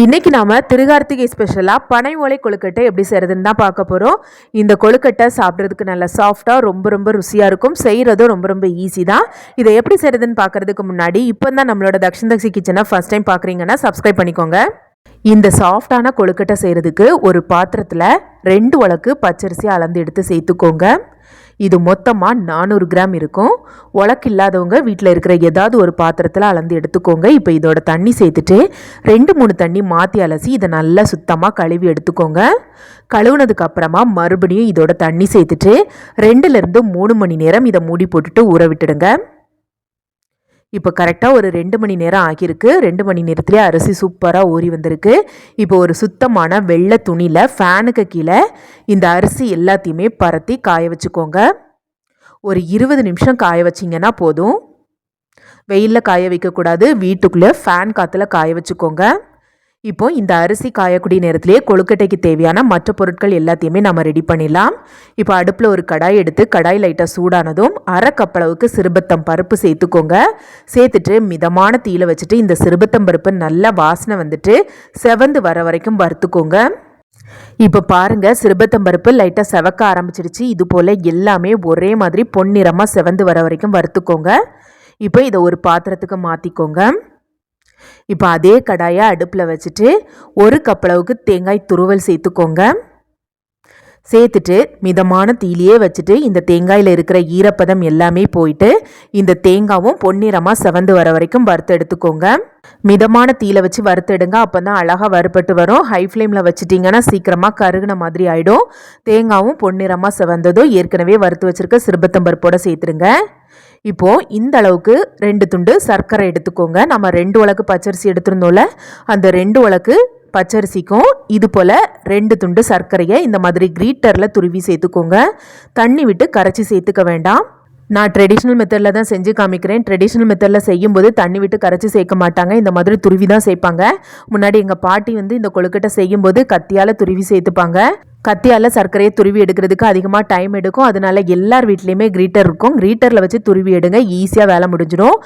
இன்றைக்கி நாம திருகார்த்திகை ஸ்பெஷலாக பனை ஓலை கொழுக்கட்டை எப்படி செய்கிறதுன்னு தான் பார்க்க போகிறோம் இந்த கொழுக்கட்டை சாப்பிட்றதுக்கு நல்லா சாஃப்டாக ரொம்ப ரொம்ப ருசியாக இருக்கும். செய்கிறதும் ரொம்ப ரொம்ப ஈஸி தான். இதை எப்படி செய்கிறதுன்னு பார்க்கறதுக்கு முன்னாடி இப்போ தான் நம்மளோட தக்ஷன் தக்ஷி கிச்சனை ஃபஸ்ட் டைம் பார்க்குறீங்கன்னா சப்ஸ்கிரைப் பண்ணிக்கோங்க. இந்த சாஃப்டான கொழுக்கட்டை செய்கிறதுக்கு ஒரு பாத்திரத்தில் ரெண்டு உலக்கு பச்சரிசி அளந்து எடுத்து சேர்த்துக்கோங்க. இது மொத்தமாக நானூறு கிராம் இருக்கும். உலக்கு இல்லாதவங்க வீட்டில் இருக்கிற ஏதாவது ஒரு பாத்திரத்தில் அளந்து எடுத்துக்கோங்க. இப்போ இதோட தண்ணி சேர்த்துட்டு ரெண்டு மூணு தண்ணி மாற்றி அலசி இதை நல்லா சுத்தமாக கழுவி எடுத்துக்கோங்க. கழுவுனதுக்கு அப்புறமா மறுபடியும் இதோட தண்ணி சேர்த்துட்டு ரெண்டுலேருந்து மூணு மணி நேரம் இதை மூடி போட்டுட்டு ஊற விட்டுடுங்க. இப்போ கரெக்டாக ஒரு ரெண்டு மணி நேரம் ஆகியிருக்கு. ரெண்டு மணி நேரத்துலேயே அரிசி சூப்பராக ஊறி வந்திருக்கு. இப்போ ஒரு சுத்தமான வெள்ளை துணியில் ஃபேனுக்கு கீழே இந்த அரிசி எல்லாத்தையுமே பரத்தி காய வச்சுக்கோங்க. ஒரு இருபது நிமிஷம் காய வச்சிங்கன்னா போதும். வெயிலில் காய வைக்கக்கூடாது. வீட்டுக்குள்ளே ஃபேன் காற்றுல காய வச்சுக்கோங்க. இப்போ இந்த அரிசி காயக்கூடிய நேரத்திலேயே கொழுக்கட்டைக்கு தேவையான மற்ற பொருட்கள் எல்லாத்தையுமே நம்ம ரெடி பண்ணிடலாம். இப்போ அடுப்பில் ஒரு கடாய் எடுத்து கடாய் லைட்டாக சூடானதும் அரை கப்பளவுக்கு சிறுபத்தம் பருப்பு சேர்த்துக்கோங்க. சேர்த்துட்டு மிதமான தீயில வச்சுட்டு இந்த சிறுபத்தம் பருப்பு நல்ல வாசனை வந்துட்டு செவந்து வர வரைக்கும் வறுத்துக்கோங்க. இப்போ பாருங்க சிறுபத்தம் பருப்பு லைட்டாக செவக்க ஆரம்பிச்சிருச்சு இது போல் எல்லாமே ஒரே மாதிரி பொன்னிறமாக செவந்து வர வரைக்கும் வறுத்துக்கோங்க. இப்போ இதை ஒரு பாத்திரத்துக்கு மாற்றிக்கோங்க இப்போ அதே கடாயை அடுப்பில் வச்சுட்டு ஒரு கப்பளவுக்கு தேங்காய் துருவல் சேர்த்துக்கோங்க. சேர்த்துட்டு மிதமான தீலியே வச்சுட்டு இந்த தேங்காயில் இருக்கிற ஈரப்பதம் எல்லாமே போயிட்டு இந்த தேங்காவும் பொன்னிறமாக செவந்து வர வரைக்கும் வறுத்து எடுத்துக்கோங்க மிதமான தீயில வச்சு வறுத்தெடுங்க அப்போ தான் அழகாக வறுப்பட்டு வரும் ஹை ஃப்ளேமில் வச்சுட்டிங்கன்னா சீக்கிரமாக கருகுன மாதிரி ஆகிடும் தேங்காவும் பொன்னிறமாக செவந்ததும் ஏற்கனவே வறுத்து வச்சுருக்க சிறுபத்தம்பருப்போட சேர்த்துருங்க இப்போது இந்த அளவுக்கு ரெண்டு துண்டு சர்க்கரை எடுத்துக்கோங்க. நம்ம ரெண்டு உலக்கு பச்சரிசி எடுத்திருந்தோம்ல அந்த ரெண்டு உலக்கு பச்சரிசிக்கும் இது போல் ரெண்டு துண்டு சர்க்கரையை இந்த மாதிரி கிரீட்டரில் துருவி சேர்த்துக்கோங்க. தண்ணி விட்டு கரைச்சி சேர்த்துக்க வேண்டாம். நான் ட்ரெடிஷ்னல் மெத்தடில் தான் செஞ்சு காமிக்கிறேன். ட்ரெடிஷ்னல் மெத்தடில் செய்யும்போது தண்ணி விட்டு கரைச்சி சேர்க்க மாட்டாங்க. இந்த மாதிரி துருவி தான் சேர்ப்பாங்க. முன்னாடி எங்கள் பாட்டி வந்து இந்த கொழுக்கட்டை செய்யும்போது கத்தியால் துருவி சேர்த்துப்பாங்க. கத்தியால் சர்க்கரையை துருவி எடுக்கிறதுக்கு அதிகமாக டைம் எடுக்கும். அதனால எல்லார் வீட்லேயுமே கிரீட்டர் இருக்கும். கிரீட்டரில் வச்சு துருவி எடுங்க. ஈஸியாக வேலை முடிஞ்சிடும்.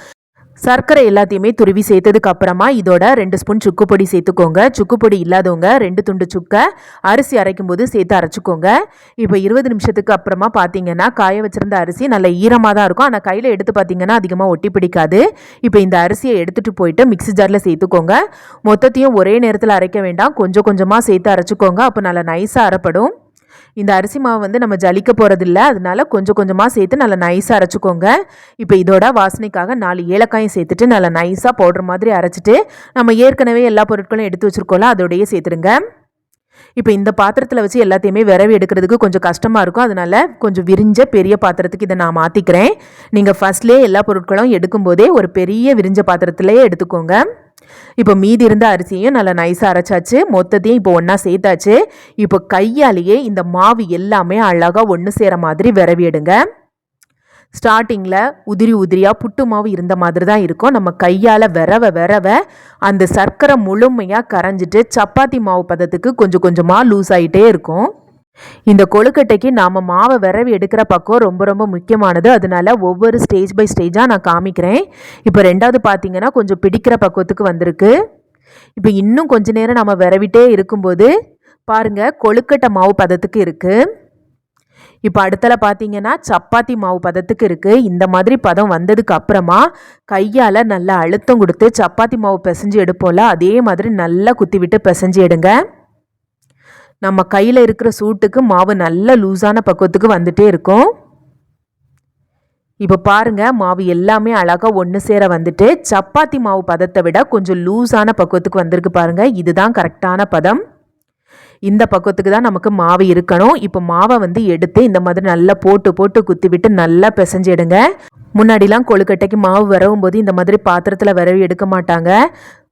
சர்க்கரை எல்லாத்தையுமே துருவி சேர்த்ததுக்கு அப்புறமா இதோட ரெண்டு ஸ்பூன் சுக்கு பொடி சேர்த்துக்கோங்க. சுக்கு பொடி இல்லாதவங்க ரெண்டு துண்டு சுக்கை அரிசி அரைக்கும் போது சேர்த்து அரைச்சிக்கோங்க. இப்போ இருபது நிமிஷத்துக்கு அப்புறமா பார்த்தீங்கன்னா காய வச்சிருந்த அரிசி நல்ல ஈரமாக தான் இருக்கும். ஆனால் கையில் எடுத்து பார்த்தீங்கன்னா அதிகமாக ஒட்டி பிடிக்காது. இப்போ இந்த அரிசியை எடுத்துகிட்டு போயிட்டு மிக்ஸி ஜாரில் சேர்த்துக்கோங்க. மொத்தத்தையும் ஒரே நேரத்தில் அரைக்க வேண்டாம். கொஞ்சம் கொஞ்சமாக சேர்த்து அரைச்சிக்கோங்க. அப்போ நல்லா நைஸாக அரைப்படும். இந்த அரிசி மாவு வந்து நம்ம ஜலிக்க போகிறதில்ல அதனால கொஞ்சம் கொஞ்சமாக சேர்த்து நல்லா நைஸாக அரைச்சிக்கோங்க. இப்போ இதோட வாசனைக்காக நாலு ஏலக்காயும் சேர்த்துட்டு நல்லா நைஸாக பவுடர் மாதிரி அரைச்சிட்டு நம்ம ஏற்கனவே எல்லா பொருட்களும் எடுத்து வச்சுருக்கோம்ல அதோடையே சேர்த்துருங்க இப்போ இந்த பாத்திரத்தில் வச்சு எல்லாத்தையுமே விரவி எடுக்கிறதுக்கு கொஞ்சம் கஷ்டமாக இருக்கும். அதனால கொஞ்சம் விரிஞ்ச பெரிய பாத்திரத்துக்கு இதை நான் மாற்றிக்கிறேன் நீங்கள் ஃபஸ்ட்லேயே எல்லா பொருட்களும் எடுக்கும்போதே ஒரு பெரிய விரிஞ்ச பாத்திரத்திலேயே எடுத்துக்கோங்க. இப்போ மீதி இருந்த அரிசியும் நல்லா நைஸாக அரைச்சாச்சு. மொத்தத்தையும் இப்போ ஒன்றா சேர்த்தாச்சு. இப்போ கையாலேயே இந்த மாவு எல்லாமே அழகாக ஒன்று சேர மாதிரி விரவிடுங்க ஸ்டார்டிங்கில் உதிரி உதிரியாக புட்டு மாவு இருந்த மாதிரி தான் இருக்கும். நம்ம கையால் விரவ விரவ அந்த சர்க்கரை முழுமையாக கரைஞ்சிட்டு சப்பாத்தி மாவு பதத்துக்கு கொஞ்சம் கொஞ்சமாக லூஸ் ஆகிட்டே இருக்கும். இந்த கொழுக்கட்டைக்கு நாம் மாவை விரவி எடுக்கிற பக்கம் ரொம்ப ரொம்ப முக்கியமானது. அதனால ஒவ்வொரு ஸ்டேஜ் பை ஸ்டேஜாக நான் காமிக்கிறேன். இப்போ ரெண்டாவது பார்த்தீங்கன்னா கொஞ்சம் பிடிக்கிற பக்குவத்துக்கு வந்திருக்கு. இப்போ இன்னும் கொஞ்ச நேரம் நம்ம விரவிட்டே இருக்கும்போது பாருங்கள் கொழுக்கட்டை மாவு பதத்துக்கு இருக்குது இப்போ அடுத்தல பார்த்தீங்கன்னா சப்பாத்தி மாவு பதத்துக்கு இருக்குது இந்த மாதிரி பதம் வந்ததுக்கு அப்புறமா கையால் நல்லா அழுத்தம் கொடுத்து சப்பாத்தி மாவு பிசைஞ்சு எடுப்போம்ல அதே மாதிரி நல்லா குத்தி விட்டு பிசைஞ்சு எடுங்க. நம்ம கையில் இருக்கிற சூட்டுக்கு மாவு நல்ல லூஸான பக்குவத்துக்கு வந்துட்டே இருக்கும். இப்போ பாருங்க மாவு எல்லாமே அழகாக ஒன்று சேர வந்துட்டு சப்பாத்தி மாவு பதத்தை விட கொஞ்சம் லூஸான பக்குவத்துக்கு வந்திருக்கு பாருங்க. இதுதான் கரெக்டான பதம். இந்த பக்குவத்துக்கு தான் நமக்கு மாவு இருக்கணும். இப்போ மாவை வந்து எடுத்து இந்த மாதிரி நல்லா போட்டு போட்டு குத்தி விட்டு நல்லா பிசைஞ்சிடுங்க முன்னாடிலாம் கொழுக்கட்டைக்கு மாவு வரவும் போது இந்த மாதிரி பாத்திரத்தில் விரவி எடுக்க மாட்டாங்க.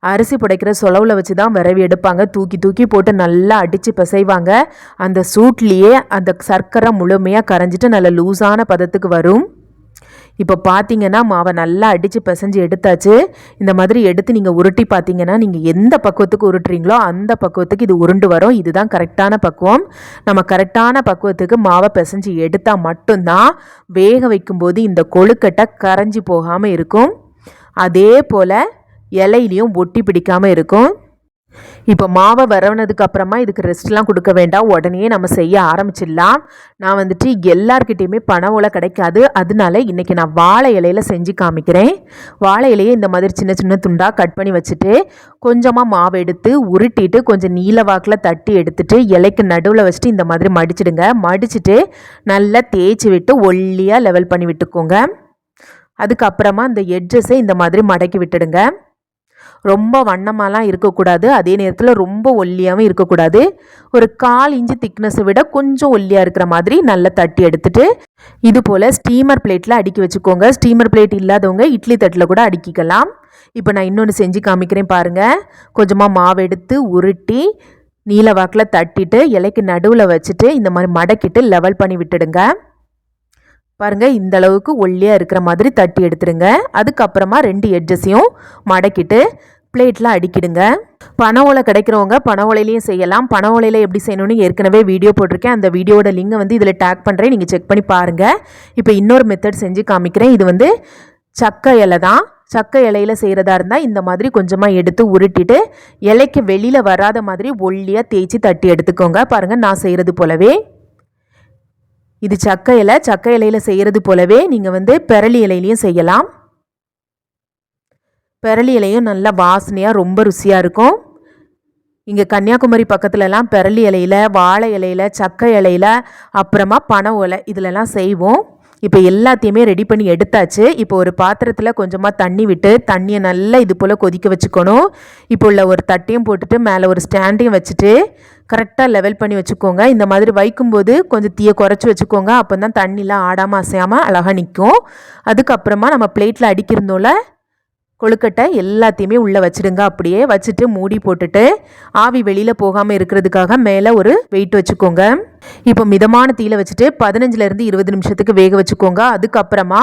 அரிசி புடைக்கிற சொலவில் வச்சு தான் விரவி எடுப்பாங்க. தூக்கி தூக்கி போட்டு நல்லா அடித்து பிசைவாங்க. அந்த சூட்லேயே அந்த சர்க்கரை முழுமையாக கரைஞ்சிட்டு நல்ல லூஸான பதத்துக்கு வரும். இப்போ பார்த்தீங்கன்னா மாவை நல்லா அடித்து பிசைஞ்சு எடுத்தாச்சு. இந்த மாதிரி எடுத்து நீங்கள் உருட்டி பார்த்தீங்கன்னா நீங்கள் எந்த பக்குவத்துக்கு உருட்டுறீங்களோ அந்த பக்குவத்துக்கு இது உருண்டு வரும். இதுதான் கரெக்டான பக்குவம். நம்ம கரெக்டான பக்குவத்துக்கு மாவை பிசைஞ்சு எடுத்தால் மட்டும்தான் வேக வைக்கும்போது இந்த கொழுக்கட்டை கரைஞ்சி போகாமல் இருக்கும். அதே போல் இலையிலையும் ஒட்டி பிடிக்காமல் இருக்கும். இப்போ மாவை வரவனதுக்கு அப்புறமா இதுக்கு ரெஸ்ட்லாம் கொடுக்க வேண்டாம். உடனே நம்ம செய்ய ஆரம்பிச்சிடலாம். நான் வந்துட்டு எல்லார்கிட்டேயுமே பண ஓலை கிடைக்காது. அதனால இன்றைக்கி நான் வாழை இலையில செஞ்சு காமிக்கிறேன். வாழை இலையை இந்த மாதிரி சின்ன சின்ன துண்டாக கட் பண்ணி வச்சுட்டு கொஞ்சமாக மாவு எடுத்து உருட்டிட்டு கொஞ்சம் நீல வாக்கில் தட்டி எடுத்துட்டு இலைக்கு நடுவில் வச்சுட்டு இந்த மாதிரி மடிச்சிடுங்க. மடிச்சுட்டு நல்லா தேய்ச்சி விட்டு ஒல்லியாக லெவல் பண்ணி விட்டுக்கோங்க. அதுக்கப்புறமா இந்த எட்ஜஸை இந்த மாதிரி மடக்கி விட்டுடுங்க. ரொம்ப வண்ணமாலாம் இருக்கக்கூடாது. அதே நேரத்தில் ரொம்ப ஒல்லியாகவும் இருக்கக்கூடாது. ஒரு கால் இன்ச்சு திக்னஸை விட கொஞ்சம் ஒல்லியாக இருக்கிற மாதிரி நல்லா தட்டி எடுத்துட்டு இது போல் ஸ்டீமர் பிளேட்டில் அடுக்கி வச்சுக்கோங்க. ஸ்டீமர் பிளேட் இல்லாதவங்க இட்லி தட்டில் கூட அடுக்கிக்கலாம். இப்போ நான் இன்னொன்று செஞ்சு காமிக்கிறேன் பாருங்கள் கொஞ்சமாக மாவு எடுத்து உருட்டி நீல வாக்கில் தட்டிட்டு இலைக்கு நடுவில் வச்சுட்டு இந்த மாதிரி மடக்கிட்டு லெவல் பண்ணி விட்டுடுங்க. பாருங்கள் இந்த அளவுக்கு ஒல்லியாக இருக்கிற மாதிரி தட்டி எடுத்துடுங்க. அதுக்கப்புறமா ரெண்டு எட்ஜஸையும் மடக்கிட்டு பிளேட்டில் அடிக்கிடுங்க. பனை ஓலை கிடைக்கிறவங்க பனை ஓலையிலையும் செய்யலாம். பனை ஓலையில் எப்படி செய்யணும்னு ஏற்கனவே வீடியோ போட்டிருக்கேன். அந்த வீடியோட லிங்கை வந்து இதில் டேக் பண்ணுறேன் நீங்கள் செக் பண்ணி பாருங்கள் இப்போ இன்னொரு மெத்தட் செஞ்சு காமிக்கிறேன். இது வந்து சக்கை இலை தான். சக்கை இலையில் செய்கிறதா இருந்தால் இந்த மாதிரி கொஞ்சமாக எடுத்து உருட்டிட்டு இலைக்கு வெளியில் வராத மாதிரி ஒல்லியாக தேய்ச்சி தட்டி எடுத்துக்கோங்க. பாருங்கள் நான் செய்கிறது போலவே. இது சக்க இலை. சக்க இலையில் செய்கிறது போலவே நீங்கள் வந்து பெரளி இலையிலையும் செய்யலாம். பெரளி இலையும் நல்லா வாசனையாக ரொம்ப ருசியாக இருக்கும். இங்கே கன்னியாகுமரி பக்கத்துலலாம் பெரளி இலையில் வாழை இலையில் சக்க இலையில் அப்புறமா பனை ஓலை இதிலலாம் செய்வோம். இப்போ எல்லாத்தையுமே ரெடி பண்ணி எடுத்தாச்சு. இப்போ ஒரு பாத்திரத்தில் கொஞ்சமாக தண்ணி விட்டு தண்ணியை நல்லா இது போல் கொதிக்க வச்சுக்கணும். இப்போ உள்ள ஒரு தட்டையும் போட்டுட்டு மேலே ஒரு ஸ்டாண்டையும் வச்சுட்டு கரெக்டாக லெவல் பண்ணி வச்சுக்கோங்க. இந்த மாதிரி வைக்கும்போது கொஞ்சம் தீயை குறைச்சி வச்சுக்கோங்க. அப்போ தான் தண்ணிலாம் ஆடாமல் அசையாமல் அழகாக நிற்கும் அதுக்கப்புறமா நம்ம பிளேட்டில் அடிக்கிறதோல கொழுக்கட்டை எல்லாத்தையுமே உள்ளே வச்சுடுங்க அப்படியே வச்சுட்டு மூடி போட்டுட்டு ஆவி வெளியில் போகாமல் இருக்கிறதுக்காக மேலே ஒரு வெயிட் வச்சுக்கோங்க. இப்போ மிதமான தீயில வச்சுட்டு பதினஞ்சுலேருந்து இருபது நிமிஷத்துக்கு வேக வச்சுக்கோங்க. அதுக்கப்புறமா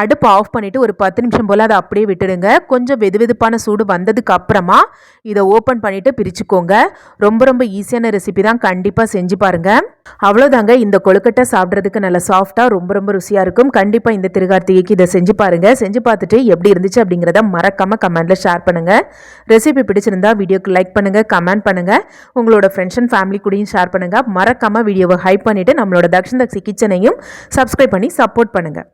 அடுப்பு ஆஃப் பண்ணிவிட்டு ஒரு பத்து நிமிஷம் போல் அதை அப்படியே விட்டுடுங்க. கொஞ்சம் வெது வெதுப்பான சூடு வந்ததுக்கு அப்புறமா இதை ஓப்பன் பண்ணிவிட்டு பிரிச்சுக்கோங்க. ரொம்ப ரொம்ப ஈஸியான ரெசிபி தான். கண்டிப்பாக செஞ்சு பாருங்கள் அவ்வளோதாங்க இந்த கொழுக்கட்டை சாப்பிட்றதுக்கு நல்லா சாஃப்டாக ரொம்ப ரொம்ப ருசியாக இருக்கும். கண்டிப்பாக இந்த திருகார்த்திகைக்கு இதை செஞ்சு பாருங்கள் செஞ்சு பார்த்துட்டு எப்படி இருந்துச்சு அப்படிங்கிறத மறக்காமல் கமெண்ட்டில் ஷேர் பண்ணுங்கள் ரெசிபி பிடிச்சிருந்தா வீடியோக்கு லைக் பண்ணுங்கள் கமெண்ட் பண்ணுங்கள் உங்களோட ஃப்ரெண்ட்ஸ் அண்ட் ஃபேமிலி கூடயும் ஷேர் பண்ணுங்கள் மறக்காமல் வீடியோவை ஹைப் பண்ணிவிட்டு நம்மளோட தக்ஷன் தக்ஷி கிச்சனையும் சப்ஸ்கிரைப் பண்ணி சப்போர்ட் பண்ணுங்கள்